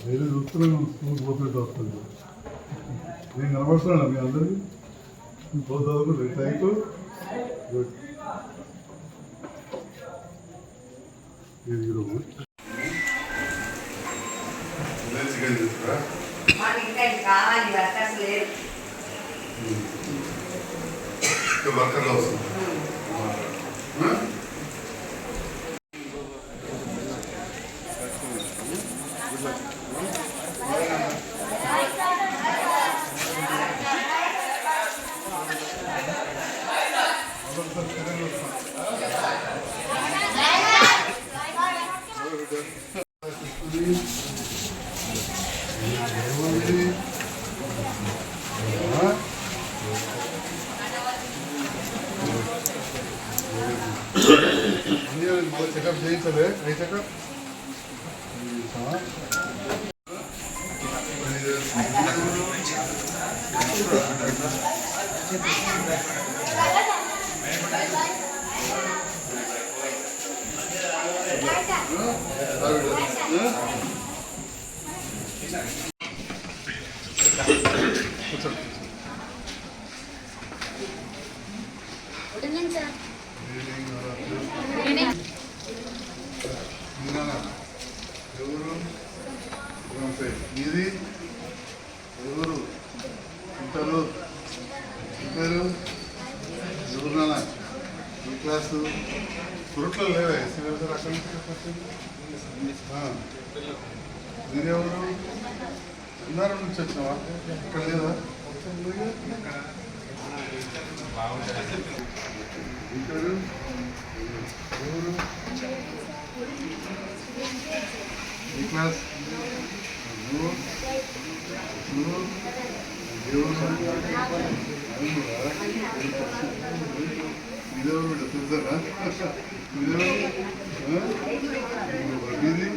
వేరే చూస్తున్నాను స్కూల్ పోతుంటే వస్తుంది. నేను కనబడుతున్నాను మీ అందరికీ? పోతుంది థ్యాంక్ యూ గుడ్ చికెన్ కావాలి వర్కర్స్ లేరు వర్కర్లో వస్తుంది చెకప్ చేయించలే ఏ చెకప్ ఎవరు ఇంటరు ఇంటరు ఎవరు ఈ క్లాసు? కురుట్లో లేవే ఎస్సీ అక్కడ నుంచి ఎక్కడికి వచ్చింది? ఆ. మీరెవరు? ఉన్నారు నుంచి వచ్చినావా ఇక్కడ లేదా? ఇంటరు ఎవరు? ఈ క్లాస్? నువ్వు ಏಳು ಸಾವಿರದ ಕಿಲೋಮೀಟರ್ ತಿಂತಾರ ಬೀದಿ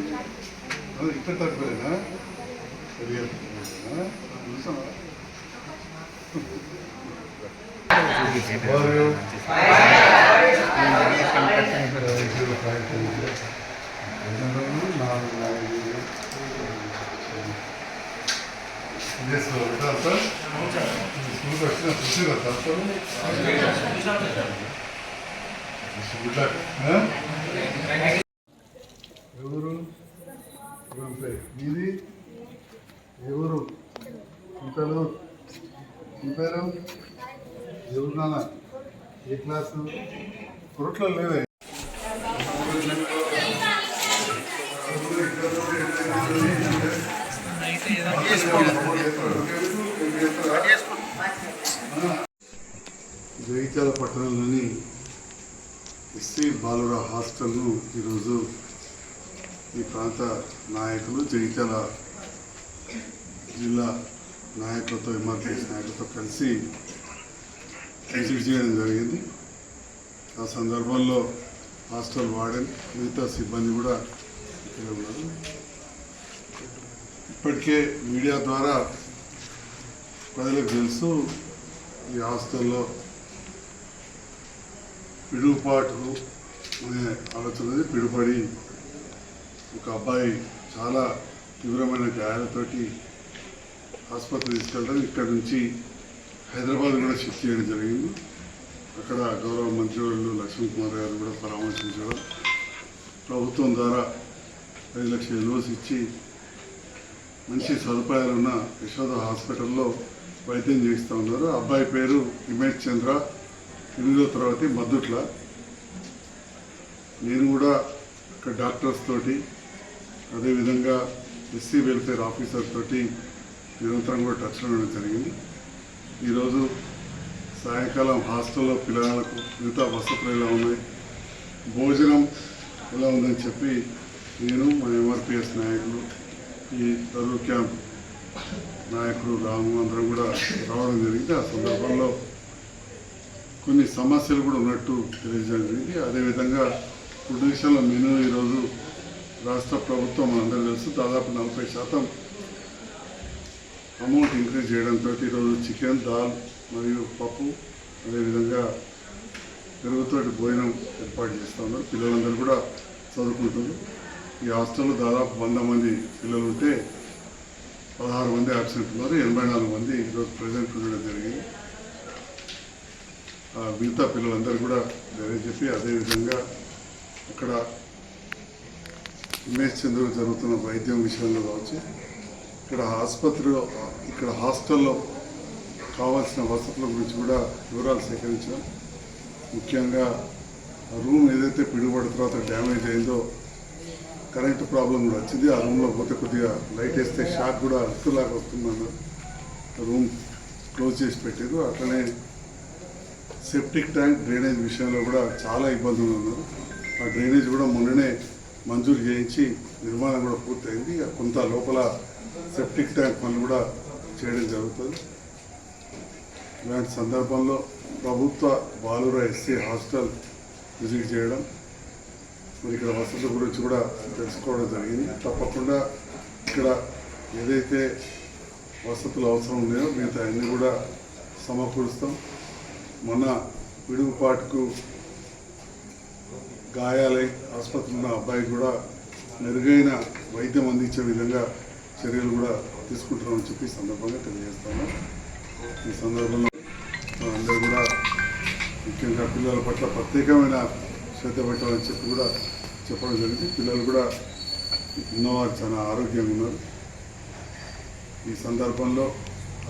ಇಪ್ಪತ್ತಾರು ಬೆಲೆನಾ ಸರಿಯಾದ ನಾವು ఎవరు? ఇది ఎవరు? ఇంతలు ఈ పేరు? ఎవరు నాన్న? ఏ క్లాసు? కురట్లో లేవే జగిత్యాల పట్టణంలోని ఎస్సీ బాలుర హాస్టల్ను ఈరోజు ఈ ప్రాంత నాయకులు జగిత్యాల జిల్లా నాయకులతో ఎంఆర్పిఎస్ నాయకులతో కలిసి విజిట్ చేయడం జరిగింది. ఆ సందర్భంలో హాస్టల్ వార్డెన్ మిగతా సిబ్బంది కూడా ఇక్కడ ఉన్నారు. ఇప్పటికే మీడియా ద్వారా ప్రజలకు తెలుసు ఈ హాస్టల్లో పిడుగుపాటు అనే ఆలోచనది పిడుపడి ఒక అబ్బాయి చాలా తీవ్రమైన గాయాలతోటి ఆసుపత్రి తీసుకెళ్ళడం ఇక్కడ నుంచి హైదరాబాద్ కూడా షిఫ్ట్ చేయడం జరిగింది. అక్కడ గౌరవ మంత్రివర్యులు లక్ష్మణ్ కుమార్ గారు కూడా పరామర్శించడం ప్రభుత్వం ద్వారా ఐదు లక్షల లోన్స్ ఇచ్చి మంచి సదుపాయాలున్న యశోద హాస్పిటల్లో వైద్యం చేస్తూ ఉన్నారు. అబ్బాయి పేరు హిమేష్ చంద్ర. ఎనిమిదో తరగతి మద్దుట్ల. నేను కూడా ఇక్కడ డాక్టర్స్ తోటి అదేవిధంగా ఎస్సీ వెల్ఫేర్ ఆఫీసర్ తోటి నిరంతరం కూడా టచ్లో ఉండడం జరిగింది. ఈరోజు సాయంకాలం హాస్టల్లో పిల్లలకు మిగతా వసతులు ఎలా ఉన్నాయి భోజనం ఎలా ఉందని చెప్పి నేను మా ఎంఆర్పిఎస్ నాయకులు ఈ తరువు క్యాంప్ నాయకుడు రాము అందరం కూడా రావడం జరిగింది. ఆ సందర్భంలో కొన్ని సమస్యలు కూడా ఉన్నట్టు తెలియజేయడం జరిగింది. అదేవిధంగా ఫుడ్ విషయంలో మెను ఈరోజు రాష్ట్ర ప్రభుత్వం అందరూ తెలుసు దాదాపు నలభై శాతం అమౌంట్ ఇంక్రీజ్ చేయడంతో ఈరోజు చికెన్ దాల్ మరియు పప్పు అదేవిధంగా పెరుగుతోటి భోజనం ఏర్పాటు చేస్తూ ఉన్నారు. పిల్లలందరూ కూడా చదువుకుంటారు ఈ హాస్టల్లో దాదాపు వంద మంది పిల్లలు ఉంటే పదహారు మంది అబ్సెంట్ ఉన్నారు. ఎనభై నాలుగు మంది ఈరోజు ప్రజెంట్ ఉండడం జరిగింది. మిగతా పిల్లలందరూ కూడా ధైర్యం చెప్పి అదేవిధంగా అక్కడ ఉమేష్ చంద్ర జరుగుతున్న వైద్యం విషయంలో కావచ్చు ఇక్కడ ఆసుపత్రిలో ఇక్కడ హాస్టల్లో కావాల్సిన వసతుల గురించి కూడా వివరాలు సేకరించాం. ముఖ్యంగా ఆ రూమ్ ఏదైతే పిడుగుబడి తర్వాత డ్యామేజ్ అయిందో కరెంటు ప్రాబ్లం కూడా వచ్చింది. ఆ రూమ్లో పోతే కొద్దిగా లైట్ వేస్తే షాక్ కూడా అస్తులాగా వస్తుందన్నారు రూమ్ క్లోజ్ చేసి పెట్టారు. అట్లనే సెప్టిక్ ట్యాంక్ డ్రైనేజ్ విషయంలో కూడా చాలా ఇబ్బందులు ఉన్నారు. ఆ డ్రైనేజ్ కూడా మొన్ననే మంజూరు చేయించి నిర్మాణం కూడా పూర్తయింది. కొంత లోపల సెప్టిక్ ట్యాంక్ పనులు కూడా చేయడం జరుగుతుంది. ఇలాంటి సందర్భంలో ప్రభుత్వ బాలుర ఎస్సీ హాస్టల్ విజిట్ చేయడం మరి ఇక్కడ వసతుల గురించి కూడా తెలుసుకోవడం జరిగింది. తప్పకుండా ఇక్కడ ఏదైతే వసతులు అవసరం ఉన్నాయో మిగతా అన్నీ కూడా సమకూరుస్తాం. మొన్న విడుగుపాటుకు గాయాలై ఆసుపత్రిలో ఉన్న అబ్బాయి కూడా మెరుగైన వైద్యం అందించే విధంగా చర్యలు కూడా తీసుకుంటున్నామని చెప్పి సందర్భంగా తెలియజేస్తాను. ఈ సందర్భంలో అందరూ కూడా ముఖ్యంగా పిల్లల పట్ల ప్రత్యేకమైన శ్రద్ధ పెట్టాలని చెప్పి కూడా చెప్పడం జరిగింది. పిల్లలు కూడా ఉన్నవారు చాలా ఆరోగ్యంగా ఉన్నారు. ఈ సందర్భంలో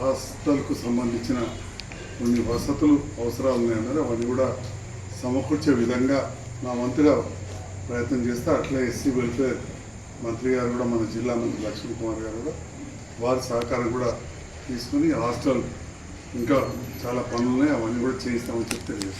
హాస్టల్కు సంబంధించిన కొన్ని వసతులు అవసరాలు ఉన్నాయన్నారు అవన్నీ కూడా సమకూర్చే విధంగా నా వంతుగా ప్రయత్నం చేస్తే అట్లే ఎస్సీ వెల్ఫేర్ మంత్రి గారు కూడా మన జిల్లా మంత్రి లక్ష్మణ్ కుమార్ గారు కూడా వారి సహకారం కూడా తీసుకుని హాస్టల్ ఇంకా చాలా పనులు ఉన్నాయి అవన్నీ కూడా చేయిస్తామని చెప్పి తెలియజేస్తాం